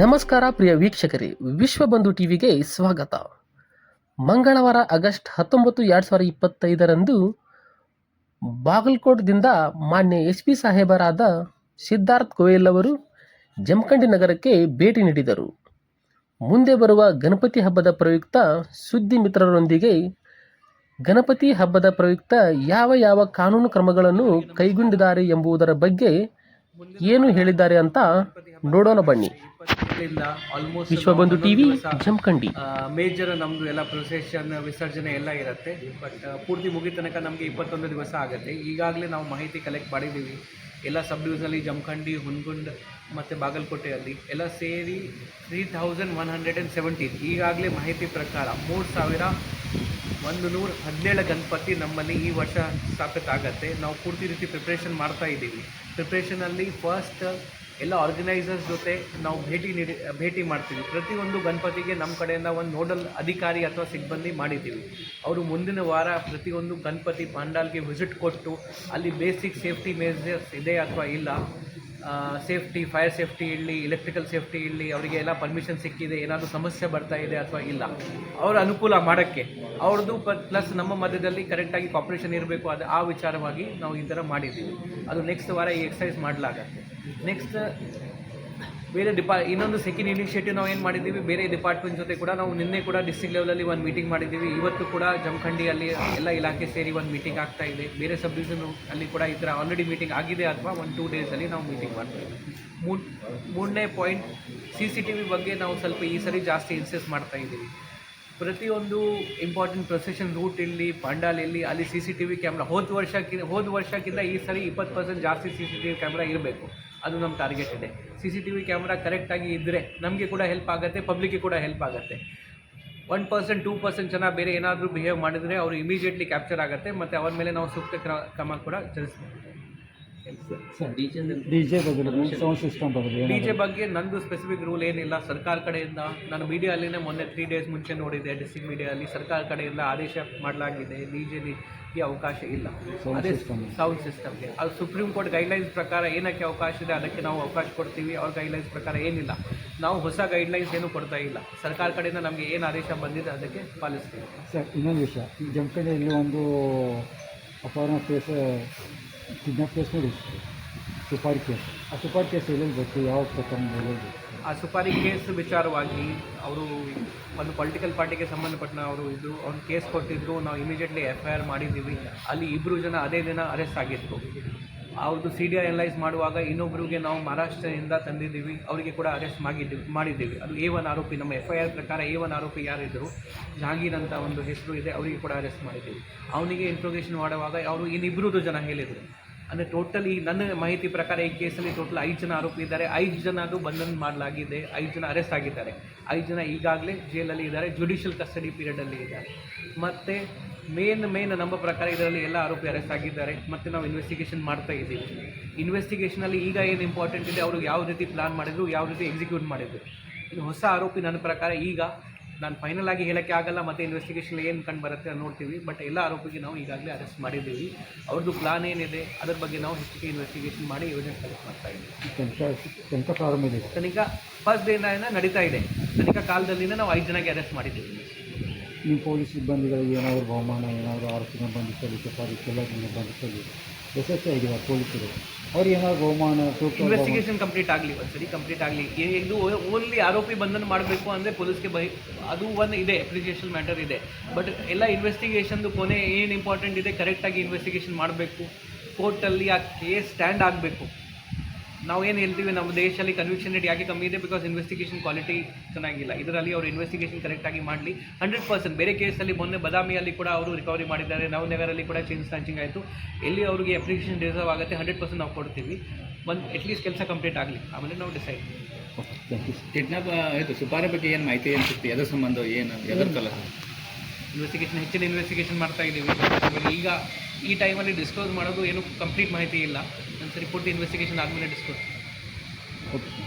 ನಮಸ್ಕಾರ ಪ್ರಿಯ ವೀಕ್ಷಕರೇ ವಿಶ್ವಬಂಧು ಟಿವಿಗೆ ಸ್ವಾಗತ. ಮಂಗಳವಾರ ಆಗಸ್ಟ್ ಹತ್ತೊಂಬತ್ತು, ಎರಡು ಸಾವಿರದ ಇಪ್ಪತ್ತೈದರಂದು ಬಾಗಲಕೋಟದಿಂದ ಮಾನ್ಯ ಎಸ್ ಪಿ ಸಾಹೇಬರಾದ ಸಿದ್ಧಾರ್ಥ್ ಗೋಯಲ್ ಅವರು ಜಮಖಂಡಿ ನಗರಕ್ಕೆ ಭೇಟಿ ನೀಡಿದರು. ಮುಂದೆ ಬರುವ ಗಣಪತಿ ಹಬ್ಬದ ಪ್ರಯುಕ್ತ ಸುದ್ದಿ ಮಿತ್ರರೊಂದಿಗೆ ಗಣಪತಿ ಹಬ್ಬದ ಪ್ರಯುಕ್ತ ಯಾವ ಯಾವ ಕಾನೂನು ಕ್ರಮಗಳನ್ನು ಕೈಗೊಂಡಿದ್ದಾರೆ ಎಂಬುದರ ಬಗ್ಗೆ ಏನು ಹೇಳಿದ್ದಾರೆ ಅಂತ ನೋಡೋಣ ಬನ್ನಿ. ವಿಶ್ವಬಂಧು ಟಿವಿ, ಜಮಖಂಡಿ. ಮೇಜರ್ ನಮ್ಮದು ಎಲ್ಲ ಪ್ರೊಸೆಷನ್ ವಿಸರ್ಜನೆ ಎಲ್ಲ ಇರುತ್ತೆ. ಬಟ್ ಪೂರ್ತಿ ಮುಗಿದ ತನಕ ನಮಗೆ ಇಪ್ಪತ್ತೊಂದು ದಿವಸ ಆಗುತ್ತೆ. ಈಗಾಗಲೇ ನಾವು ಮಾಹಿತಿ ಕಲೆಕ್ಟ್ ಮಾಡಿದ್ದೀವಿ. ಎಲ್ಲ ಸಬ್ ಡಿವಿಷನಲ್ಲಿ ಜಮಖಂಡಿ, ಹುನ್ಗುಂಡ್ ಮತ್ತು ಬಾಗಲಕೋಟೆಯಲ್ಲಿ ಎಲ್ಲ ಸೇರಿ three thousand one hundred and seventeen ಈಗಾಗಲೇ ಮಾಹಿತಿ ಪ್ರಕಾರ ಮೂರು ಸಾವಿರ ಒಂದು ನೂರ ಹದಿನೇಳು ಗಣಪತಿ ನಮ್ಮಲ್ಲಿ ಈ ವರ್ಷ ಸ್ಥಾಪಿತ ಆಗುತ್ತೆ. ನಾವು ಪೂರ್ತಿ ರೀತಿ ಪ್ರಿಪ್ರೇಷನ್ ಮಾಡ್ತಾ ಇದ್ದೀವಿ. ಪ್ರಿಪ್ರೇಷನಲ್ಲಿ ಫಸ್ಟ್ ಎಲ್ಲ ಆರ್ಗನೈಸರ್ಸ್ ಜೊತೆ ನಾವು ಭೇಟಿ ನೀಡಿ, ಭೇಟಿ ಮಾಡ್ತೀವಿ. ಪ್ರತಿಯೊಂದು ಗಣಪತಿಗೆ ನಮ್ಮ ಕಡೆಯಿಂದ ಒಂದು ನೋಡಲ್ ಅಧಿಕಾರಿ ಅಥವಾ ಸಿಬ್ಬಂದಿ ಮಾಡಿದ್ದೀವಿ. ಅವರು ಮುಂದಿನ ವಾರ ಪ್ರತಿಯೊಂದು ಗಣಪತಿ ಪಾಂಡಾಲ್ಗೆ ವಿಸಿಟ್ ಕೊಟ್ಟು ಅಲ್ಲಿ ಬೇಸಿಕ್ ಸೇಫ್ಟಿ ಮೇಜರ್ಸ್ ಇದೆ ಅಥವಾ ಇಲ್ಲ ಸೇಫ್ಟಿ ಫೈರ್ ಸೇಫ್ಟಿ ಇರಲಿ ಎಲೆಕ್ಟ್ರಿಕಲ್ ಸೇಫ್ಟಿ ಇರಲಿ ಅವರಿಗೆ ಎಲ್ಲ ಪರ್ಮಿಷನ್ ಸಿಕ್ಕಿದೆ, ಏನಾದರೂ ಸಮಸ್ಯೆ ಬರ್ತಾ ಇದೆ ಅಥವಾ ಇಲ್ಲ, ಅವರ ಅನುಕೂಲ ಮಾಡೋಕ್ಕೆ, ಅವ್ರದ್ದು ಪ್ಲಸ್ ನಮ್ಮ ಮಧ್ಯದಲ್ಲಿ ಕರೆಕ್ಟಾಗಿ ಕಾಪ್ರೇಷನ್ ಇರಬೇಕು, ಅದು ಆ ವಿಚಾರವಾಗಿ ನಾವು ಈ ಥರ ಮಾಡಿದ್ದೀವಿ. ಅದು ನೆಕ್ಸ್ಟ್ ವಾರ ಈ ಎಕ್ಸಸೈಸ್ ಮಾಡಲಾಗತ್ತೆ. ನೆಕ್ಸ್ಟ್ ಬೇರೆ ಡಿಪಾ ಇನ್ನೊಂದು ಸೆಕೆಂಡ್ ಇನಿಷಿಯೇಟಿವ್ ನಾವು ಏನು ಮಾಡಿದ್ದೀವಿ, ಬೇರೆ ಡಿಪಾರ್ಟ್ಮೆಂಟ್ ಜೊತೆ ಕೂಡ ನಾವು ನಿನ್ನೆ ಕೂಡ ಡಿಸ್ಟ್ರಿಕ್ಟ್ ಲೆವೆಲಲ್ಲಿ ಒಂದು ಮೀಟಿಂಗ್ ಮಾಡಿದ್ದೀವಿ. ಇವತ್ತು ಕೂಡ ಜಮಖಂಡಿಯಲ್ಲಿ ಎಲ್ಲ ಇಲಾಖೆ ಸೇರಿ ಒಂದು ಮೀಟಿಂಗ್ ಆಗ್ತಾ ಇದೆ. ಬೇರೆ ಸಬ್ ಡಿವಿಷನ್ ಅಲ್ಲಿ ಕೂಡ ಈ ಥರ ಆಲ್ರೆಡಿ ಮೀಟಿಂಗ್ ಆಗಿದೆ ಅಥವಾ ಒಂದು ಟೂ ಡೇಸಲ್ಲಿ ನಾವು ಮೀಟಿಂಗ್ ಮಾಡ್ತೀವಿ. ಮೂ ಮೂರ್, ಮೂರನೇ point C C T V ಬಗ್ಗೆ ನಾವು ಸ್ವಲ್ಪ ಈ ಸರಿ ಜಾಸ್ತಿ ಇನ್ಸೆಸ್ ಮಾಡ್ತಾ ಇದ್ದೀವಿ. ಪ್ರತಿಯೊಂದು ಇಂಪಾರ್ಟೆಂಟ್ ಪ್ರೊಸೆಷನ್ ರೂಟ್ ಇಲ್ಲಿ ಪಂಡಾಲ್ ಇಲ್ಲಿ, ಅಲ್ಲಿ C C T V camera ಹೋದ ವರ್ಷಕ್ಕಿಂತ ಹೋದ ವರ್ಷಕ್ಕಿಂತ ಈ ಸರಿ ಇಪ್ಪತ್ತು ಪರ್ಸೆಂಟ್ ಜಾಸ್ತಿ C C T V camera ಇರಬೇಕು. ಅದು ನಮ್ಮ ಟಾರ್ಗೆಟ್ ಇದೆ. C C T V camera ಕರೆಕ್ಟಾಗಿ ಇದ್ದರೆ ನಮಗೆ ಕೂಡ ಹೆಲ್ಪ್ ಆಗುತ್ತೆ ಪಬ್ಲಿಕ್ಗೆ ಕೂಡ ಹೆಲ್ಪ್ ಆಗುತ್ತೆ. ಒನ್ ಪರ್ಸೆಂಟ್ ಟೂ ಪರ್ಸೆಂಟ್ ಜನ ಬೇರೆ ಏನಾದರೂ ಬಿಹೇವ್ ಮಾಡಿದರೆ ಅವರು ಇಮಿಡಿಯೇಟ್ಲಿ ಕ್ಯಾಪ್ಚರ್ ಆಗುತ್ತೆ, ಮತ್ತು ಅವ್ರ ಮೇಲೆ ನಾವು ಸೂಕ್ತ ಕ್ರ, ಕ್ರಮ ಕೂಡ ಜರುಗಿಸ್ಬೇಕು. ಡಿ ಜೆ ಬಗ್ಗೆ ಸೌಂಡ್ ಸಿಸ್ಟಮ್ ಬಗ್ಗೆ ಡಿ ಜೆ ಬಗ್ಗೆ ನಂದು ಸ್ಪೆಸಿಫಿಕ್ ರೂಲ್ ಏನಿಲ್ಲ. ಸರ್ಕಾರ ಕಡೆಯಿಂದ ನಾನು ಮೀಡಿಯಾಲಿನೇ ಮೊನ್ನೆ ತ್ರೀ ಡೇಸ್ ಮುಂಚೆ ನೋಡಿದ್ದೆ. ಡಿಸ್ಟ್ರಿಕ್ಟ್ ಮೀಡಿಯಲ್ಲಿ ಸರ್ಕಾರ ಕಡೆಯಿಂದ ಆದೇಶ ಮಾಡಲಾಗಿದೆ. ಡಿ ಜೆಗೆ ಅವಕಾಶ ಇಲ್ಲ. ಅದೇ. ಸೌಂಡ್ ಸಿಸ್ಟಮ್ಗೆ ಅದು ಸುಪ್ರೀಂ ಕೋರ್ಟ್ ಗೈಡ್ಲೈನ್ಸ್ ಪ್ರಕಾರ ಏನಕ್ಕೆ ಅವಕಾಶ ಇದೆ ಅದಕ್ಕೆ ನಾವು ಅವಕಾಶ ಕೊಡ್ತೀವಿ. ಅವ್ರ ಗೈಡ್ಲೈನ್ಸ್ ಪ್ರಕಾರ ಏನಿಲ್ಲ. ನಾವು ಹೊಸ ಗೈಡ್ಲೈನ್ಸ್ ಏನು ಕೊಡ್ತಾ ಇಲ್ಲ. ಸರ್ಕಾರ ಕಡೆಯಿಂದ ನಮಗೆ ಏನು ಆದೇಶ ಬಂದಿದೆ ಅದಕ್ಕೆ ಪಾಲಿಸ್ತೀವಿ. ಸರ್ ಇನ್ನೊಂದು ವಿಷಯ. ಈ ಜಮಖಂಡಿಯಲ್ಲಿ ಒಂದು ಅಪಹರಣ ಕೇಸ್ ಕಿಡ್ನಾಪ್ ಕೇಸ್ ನೋಡಿ. ಸುಪಾರಿ ಕೇಸ್. ಆ ಸುಪಾರಿ ಕೇಸ್ ಎಲ್ಲೆಲ್ಲಿ ಯಾವ ಪ್ರಕರಣ ಎಲ್ಲೆಲ್ಲಿ ಆ ಸುಪಾರಿ ಕೇಸ್ ವಿಚಾರವಾಗಿ ಅವರು ಒಂದು ಪೊಲಿಟಿಕಲ್ ಪಾರ್ಟಿಗೆ ಸಂಬಂಧಪಟ್ಟ ಅವರು ಇದು ಅವ್ನು ಕೇಸ್ ಕೊಟ್ಟಿದ್ರು. ನಾವು ಇಮಿಡಿಯೇಟ್ಲಿ ಎಫ್ ಐ ಆರ್ ಮಾಡಿದ್ದೀವಿ. ಅಲ್ಲಿ ಇಬ್ಬರು ಜನ ಅದೇ ದಿನ ಅರೆಸ್ಟ್ ಆಗಿತ್ತು ಅವ್ರದ್ದು ಸಿ ಡಿ ಎನಲೈಸ್ ಮಾಡುವಾಗ ಇನ್ನೊಬ್ಬರಿಗೆ ನಾವು ಮಹಾರಾಷ್ಟ್ರದಿಂದ ತಂದಿದ್ದೀವಿ, ಅವರಿಗೆ ಕೂಡ ಅರೆಸ್ಟ್ ಮಾಡಿದ್ದೀವಿ ಮಾಡಿದ್ದೀವಿ. ಅದು ಎ ಒನ್ ಆರೋಪಿ, ನಮ್ಮ ಎಫ್ ಐ ಆರ್ ಪ್ರಕಾರ ಎ ಒನ್ ಆರೋಪಿ ಯಾರಿದ್ದರು ಜಹಾಂಗೀರ್ ಅಂತ ಒಂದು ಹೆಸರು ಇದೆ, ಅವರಿಗೆ ಕೂಡ ಅರೆಸ್ಟ್ ಮಾಡಿದ್ದೀವಿ. ಅವನಿಗೆ ಇಂಟ್ರೋಗೇಷನ್ ಮಾಡುವಾಗ ಅವರು ಇನ್ನಿಬ್ಬರದ್ದು ಜನ ಹೇಳಿದರು. ಅಂದರೆ ಟೋಟಲಿ ನನ್ನ ಮಾಹಿತಿ ಪ್ರಕಾರ ಈ ಕೇಸಲ್ಲಿ ಟೋಟಲ್ ಐದು ಜನ ಆರೋಪಿ ಇದ್ದಾರೆ. ಐದು ಜನದು ಬಂಧನ ಮಾಡಲಾಗಿದೆ, ಐದು ಜನ ಅರೆಸ್ಟ್ ಆಗಿದ್ದಾರೆ. ಐದು ಜನ ಈಗಾಗಲೇ ಜೈಲಲ್ಲಿ ಇದ್ದಾರೆ ಜುಡಿಷಿಯಲ್ ಕಸ್ಟಡಿ ಪೀರಿಯಡಲ್ಲಿ ಇದ್ದಾರೆ. ಮತ್ತು ಮೇನ್ ಮೇನ್ ನಮ್ಮ ಪ್ರಕಾರ ಇದರಲ್ಲಿ ಎಲ್ಲ ಆರೋಪಿ ಅರೆಸ್ಟ್ ಆಗಿದ್ದಾರೆ ಮತ್ತು ನಾವು ಇನ್ವೆಸ್ಟಿಗೇಷನ್ ಮಾಡ್ತಾ ಇದ್ದೀವಿ. ಇನ್ವೆಸ್ಟಿಗೇಷನಲ್ಲಿ ಈಗ ಏನು ಇಂಪಾರ್ಟೆಂಟ್ ಇದೆ ಅವರು ಯಾವ ರೀತಿ ಪ್ಲಾನ್ ಮಾಡಿದ್ರು ಯಾವ ರೀತಿ ಎಕ್ಸಿಕ್ಯೂಟ್ ಮಾಡಿದ್ರು. ಇದು ಹೊಸ ಆರೋಪಿ ನನ್ನ ಪ್ರಕಾರ ಈಗ ನಾನು ಫೈನಲ್ ಆಗಿ ಹೇಳೋಕ್ಕೆ ಆಗಲ್ಲ ಮತ್ತು ಇನ್ವೆಸ್ಟಿಗೇಷನ್ ಏನು ಕಂಡು ಬರುತ್ತೆ ನೋಡ್ತೀವಿ. ಬಟ್ ಎಲ್ಲ ಆರೋಪಿಗೆ ನಾವು ಈಗಾಗಲೇ ಅರೆಸ್ಟ್ ಮಾಡಿದ್ದೀವಿ. ಅವ್ರದ್ದು ಪ್ಲಾನ್ ಏನಿದೆ ಅದ್ರ ಬಗ್ಗೆ ನಾವು ಹೆಚ್ಚಿಗೆ ಇನ್ವೆಸ್ಟಿಗೇಷನ್ ಮಾಡಿ ಯೋಜನೆ ಕಲೆಕ್ಟ್ ಮಾಡ್ತಾ ಇದ್ದೀವಿ. ತನಿಖಾ ಫಸ್ಟ್ ಡೇನ ನಡೀತಾ ಇದೆ. ತನಿಖಾ ಕಾಲದಲ್ಲಿನೇ ನಾವು ಐದು ಜನಕ್ಕೆ ಅರೆಸ್ಟ್ ಮಾಡಿದ್ದೀವಿ. ನಿಮ್ಮ ಪೊಲೀಸ್ ಸಿಬ್ಬಂದಿಗಳಿಗೆ ಏನಾದರೂ ಬಹುಮಾನ, ಏನಾದರೂ ಆರೋಪಿನ ಬಂಧಿಸಲಿ ಸುಪಾರಿ ಕೆಲವರಿಂದ ಬಂಧಿಸಲಿ ಐ ಪೊಲೀಸರು. ಅವ್ರು ಏನಾದ್ರು ಬಹುಮಾನ ಇನ್ವೆಸ್ಟಿಗೇಷನ್ ಕಂಪ್ಲೀಟ್ ಆಗಲಿ ಒಂದ್ಸರಿ ಕಂಪ್ಲೀಟ್ ಆಗಲಿ. ಇದು ಓನ್ಲಿ ಆರೋಪಿ ಬಂಧನ ಮಾಡಬೇಕು ಅಂದರೆ ಪೊಲೀಸ್ಗೆ ಬೈ ಅದು ಒಂದು ಇದೆ ಅಪ್ರಿಸಿಯೇಷನ್ ಮ್ಯಾಟರ್ ಇದೆ. ಬಟ್ ಎಲ್ಲ ಇನ್ವೆಸ್ಟಿಗೇಷನ್ದು ಕೊನೆ ಏನು ಇಂಪಾರ್ಟೆಂಟ್ ಇದೆ ಕರೆಕ್ಟಾಗಿ ಇನ್ವೆಸ್ಟಿಗೇಷನ್ ಮಾಡಬೇಕು. ಕೋರ್ಟಲ್ಲಿ ಆ ಕೇಸ್ ಸ್ಟ್ಯಾಂಡ್ ಆಗಬೇಕು. ನಾವು ಏನು ಹೇಳ್ತೀವಿ ನಮ್ಮ ದೇಶದಲ್ಲಿ ಕನ್ವಿಕ್ಷನ್ ರೇಟ್ ಯಾಕೆ ಕಮ್ಮಿ ಇದೆ? ಬಿಕಾಸ್ ಇನ್ವೆಸ್ಟಿಗೇಷನ್ ಕ್ವಾಲಿಟಿ ಚೆನ್ನಾಗಿಲ್ಲ. ಇದರಲ್ಲಿ ಅವರು ಇನ್ವೆಸ್ಟಿಗೇಷನ್ ಕರೆಕ್ಟಾಗಿ ಮಾಡಲಿ. ಹಂಡ್ರೆಡ್ ಪರ್ಸೆಂಟ್ ಬೇರೆ ಕೇಸಲ್ಲಿ ಮೊನ್ನೆ ಬದಾಮಿಯಲ್ಲಿ ಕೂಡ ಅವರು ರಿಕವರಿ ಮಾಡಿದ್ದಾರೆ. ನವನಗರಲ್ಲಿ ಕೂಡ ಚೇಂಜ್ ಸ್ನಾಚಿಂಗ್ ಆಯಿತು. ಎಲ್ಲಿ ಅವರಿಗೆ ಅಪ್ಲಿಕೇಶನ್ ರಿಸರ್ವ್ ಆಗುತ್ತೆ? ಹಂಡ್ರೆಡ್ ಪರ್ಸೆಂಟ್ ನಾವು ಕೊಡ್ತೀವಿ. ಒಂದು ಅಟ್ಲೀಸ್ಟ್ ಕೆಲಸ ಕಂಪ್ಲೀಟ್ ಆಗಲಿ. ಆಮೇಲೆ ನಾವು ಡಿಸೈಡ್ ಕಿಡ್ನಾಪ್ ಇದು ಸುಪಾರಿ ಬಗ್ಗೆ ಏನು ಮಾಹಿತಿ ಏನು ಸಿಕ್ತಿ? ಅದರ ಸಂಬಂಧ ಏನು ಎದ್ರ ಕಲ ಇನ್ವೆಸ್ಟಿಗೇಷನ್ ಹೆಚ್ಚಿನ ಇನ್ವೆಸ್ಟಿಗೇಷನ್ ಮಾಡ್ತಾ ಇದ್ದೀವಿ ಈಗ ಈ ಟೈಮಲ್ಲಿ ಡಿಸ್ಕ್ಲೋಸ್ ಮಾಡೋದು ಏನು ಕಂಪ್ಲೀಟ್ ಮಾಹಿತಿ ಇಲ್ಲ. ಒಂದು ಸರಿ ಪೂರ್ತಿ ಇನ್ವೆಸ್ಟಿಗೇಷನ್ ಆದಮೇಲೆ ಡಿಸ್ಕ್ಲೋಸ್ ಓಕೆ